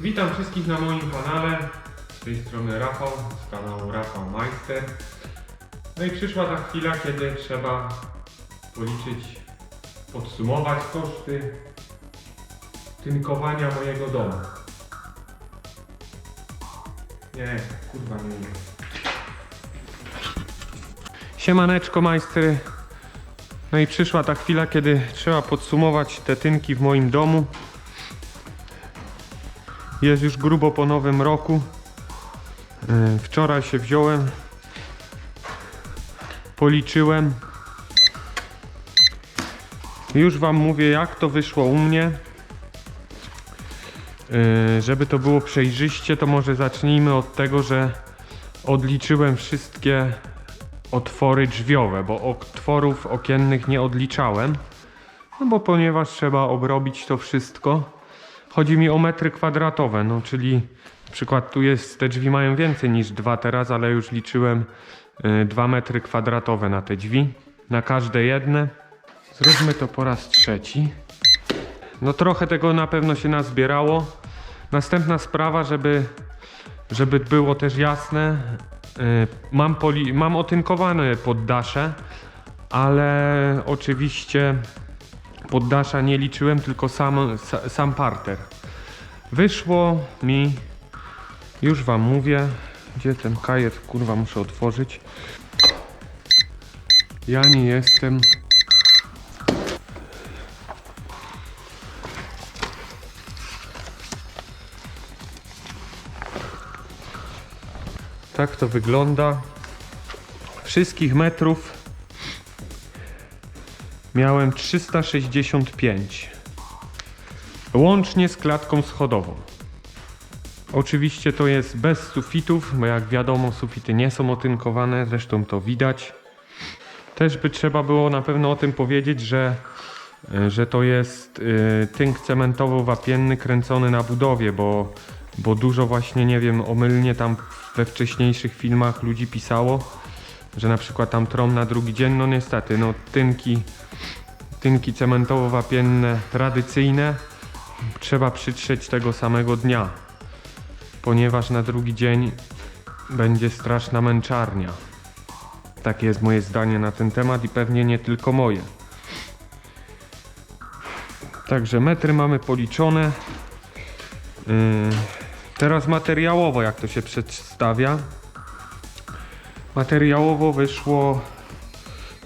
Witam wszystkich na moim kanale. Z tej strony Rafał, z kanału Rafał Majster. No i przyszła ta chwila, kiedy trzeba policzyć, podsumować koszty tynkowania mojego domu. Nie, kurwa nie umiem. Siemaneczko majstry. No i przyszła ta chwila, kiedy trzeba podsumować te tynki w moim domu. Jest już grubo po nowym roku. Yy, Wczoraj się wziąłem, policzyłem. Już Wam mówię, jak to wyszło u mnie. Yy, Żeby to było przejrzyście, to może zacznijmy od tego, że odliczyłem wszystkie otwory drzwiowe, bo otworów okiennych nie odliczałem. No bo ponieważ trzeba obrobić to wszystko. Chodzi mi o metry kwadratowe, no czyli przykład tu jest, te drzwi mają więcej niż dwa teraz, ale już liczyłem 2 metry kwadratowe na te drzwi, na każde jedne. Zróbmy to po raz trzeci. No trochę tego na pewno się nazbierało. Następna sprawa, żeby, żeby było też jasne, yy, mam, poli, mam otynkowane poddasze, ale oczywiście poddasza nie liczyłem, tylko sam, sa- sam parter. Wyszło mi, już wam mówię, gdzie ten kajet, kurwa, muszę otworzyć. Ja nie jestem. Tak to wygląda. Wszystkich metrów miałem 365. Łącznie z klatką schodową. Oczywiście to jest bez sufitów, bo jak wiadomo sufity nie są otynkowane, zresztą to widać. Też by trzeba było na pewno o tym powiedzieć, że, e, że to jest y, tynk cementowo-wapienny kręcony na budowie, bo, bo dużo właśnie, nie wiem, omylnie tam we wcześniejszych filmach ludzi pisało, że na przykład tam trom na drugi dzień, no niestety, no tynki, tynki cementowo-wapienne tradycyjne trzeba przytrzeć tego samego dnia, ponieważ na drugi dzień będzie straszna męczarnia. Takie jest moje zdanie na ten temat i pewnie nie tylko moje. Także metry mamy policzone. Yy, teraz materiałowo, jak to się przedstawia. Materiałowo wyszło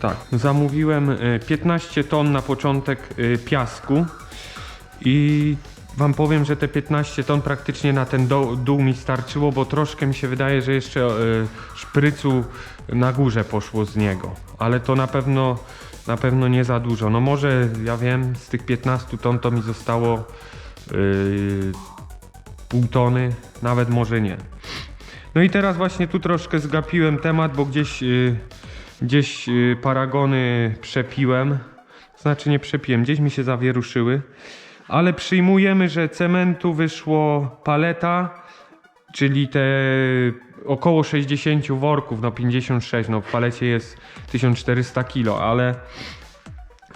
tak. Zamówiłem y, 15 ton na początek y, piasku i wam powiem, że te 15 ton praktycznie na ten do, dół mi starczyło, bo troszkę mi się wydaje, że jeszcze y, szprycu na górze poszło z niego, ale to na pewno na pewno nie za dużo. No może ja wiem, z tych 15 ton to mi zostało y, pół tony, nawet może nie. No i teraz właśnie tu troszkę zgapiłem temat, bo gdzieś, y, gdzieś y, paragony przepiłem. Znaczy nie przepiłem, gdzieś mi się zawieruszyły. Ale przyjmujemy, że cementu wyszło paleta, czyli te około 60 worków, no 56, no w palecie jest 1400 kilo, ale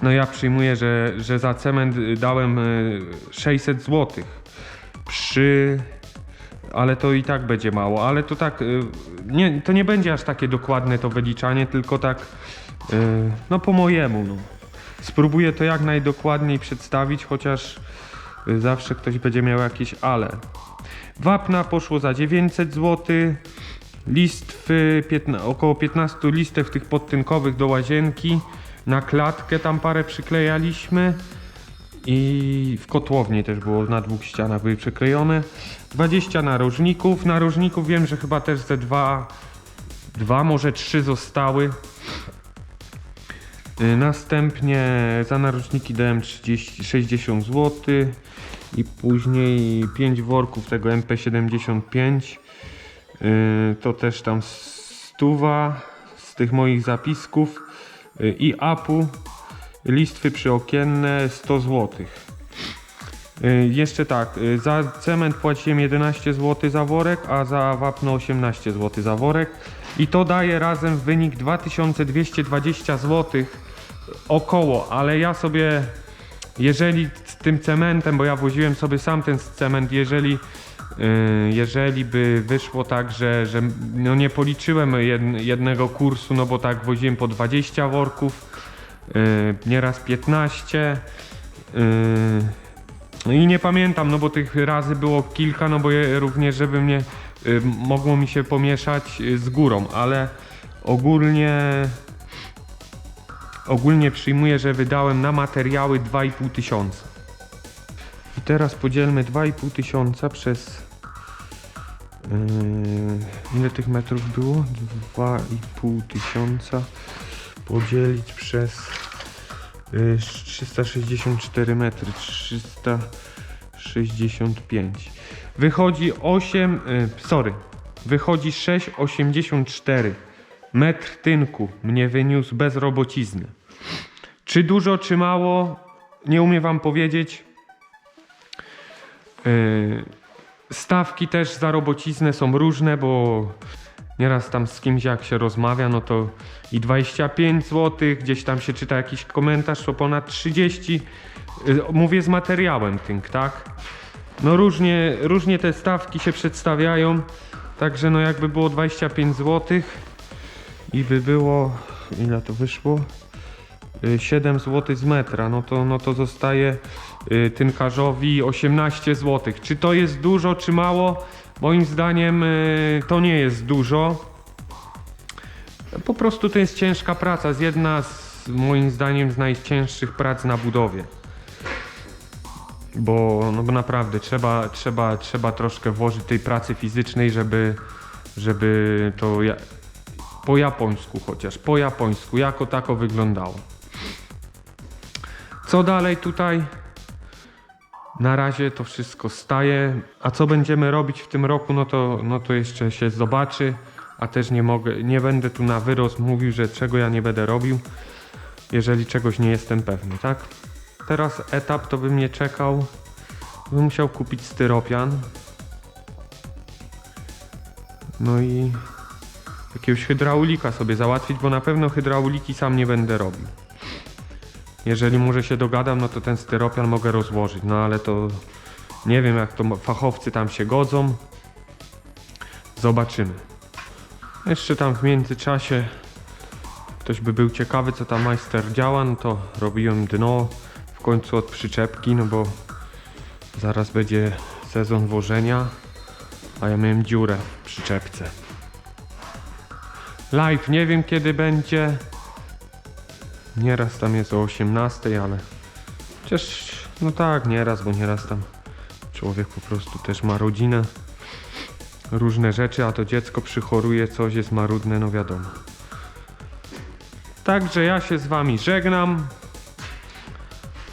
no ja przyjmuję, że, że za cement dałem y, 600 zł. Przy ale to i tak będzie mało, ale to tak, y, nie, to nie będzie aż takie dokładne to wyliczanie, tylko tak, y, no po mojemu, no. Spróbuję to jak najdokładniej przedstawić, chociaż y, zawsze ktoś będzie miał jakieś ale. Wapna poszło za 900 zł, listwy, około 15 listew tych podtynkowych do łazienki, na klatkę tam parę przyklejaliśmy, i w kotłowni też było na dwóch ścianach były przyklejone. 20 narożników. Narożników wiem, że chyba też ze dwa, dwa może trzy zostały. Y, Następnie za narożniki dałem 30, 60 zł i później 5 worków tego MP75. Y, To też tam stuwa z tych moich zapisków y, i apu listwy przyokienne 100 zł. Y, Jeszcze tak, y, za cement płaciłem 11 zł za worek, a za wapno 18 zł za worek. I to daje razem wynik 2220 zł około, ale ja sobie jeżeli z tym cementem, bo ja woziłem sobie sam ten cement, jeżeli, yy, jeżeli by wyszło tak, że, że no nie policzyłem jed- jednego kursu, no bo tak woziłem po 20 worków, nieraz 15. Yy, no i nie pamiętam, no bo tych razy było kilka, no bo je, również, żeby mnie y, mogło mi się pomieszać y, z górą, ale ogólnie ogólnie przyjmuję, że wydałem na materiały 2,5 tysiąca. I teraz podzielmy 2,5 tysiąca przez yy, ile tych metrów było? 2,5 tysiąca podzielić przez y, 364 metry 365 wychodzi 8 y, sorry wychodzi 6,84 metr tynku mnie wyniósł bez robocizny. Czy dużo czy mało nie umiem wam powiedzieć. Y, stawki też za robociznę są różne bo Nieraz tam z kimś jak się rozmawia, no to i 25 zł, gdzieś tam się czyta jakiś komentarz, to ponad 30. Y, Mówię z materiałem tynk, tak? No różnie, różnie te stawki się przedstawiają, także no jakby było 25 zł i by było, ile to wyszło? Y, 7 zł z metra, no to, no to zostaje y, tynkarzowi 18 zł. Czy to jest dużo, czy mało? Moim zdaniem y, to nie jest dużo. Po prostu to jest ciężka praca. Z jedna z moim zdaniem z najcięższych prac na budowie. Bo, no bo naprawdę trzeba, trzeba, trzeba troszkę włożyć tej pracy fizycznej, żeby, żeby to ja, po japońsku chociaż, po japońsku, jako tako wyglądało. Co dalej tutaj? Na razie to wszystko staje, a co będziemy robić w tym roku, no to, no to jeszcze się zobaczy, a też nie mogę, nie będę tu na wyrost mówił, że czego ja nie będę robił, jeżeli czegoś nie jestem pewny, tak? Teraz etap to bym nie czekał, bym musiał kupić styropian, no i jakiegoś hydraulika sobie załatwić, bo na pewno hydrauliki sam nie będę robił. Jeżeli może się dogadam, no to ten styropian mogę rozłożyć, no ale to nie wiem jak to fachowcy tam się godzą. Zobaczymy. Jeszcze tam w międzyczasie ktoś by był ciekawy co tam majster działa, no to robiłem dno w końcu od przyczepki, no bo zaraz będzie sezon wożenia, a ja miałem dziurę w przyczepce. Live nie wiem kiedy będzie. Nieraz tam jest o 18, ale chociaż no tak, nieraz, bo nieraz tam człowiek po prostu też ma rodzinę, różne rzeczy, a to dziecko przychoruje, coś jest marudne, no wiadomo. Także ja się z wami żegnam.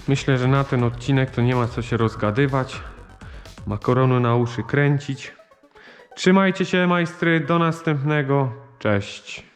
Myślę, że na ten odcinek to nie ma co się rozgadywać. Makaronu na uszy kręcić. Trzymajcie się, majstry, do następnego. Cześć.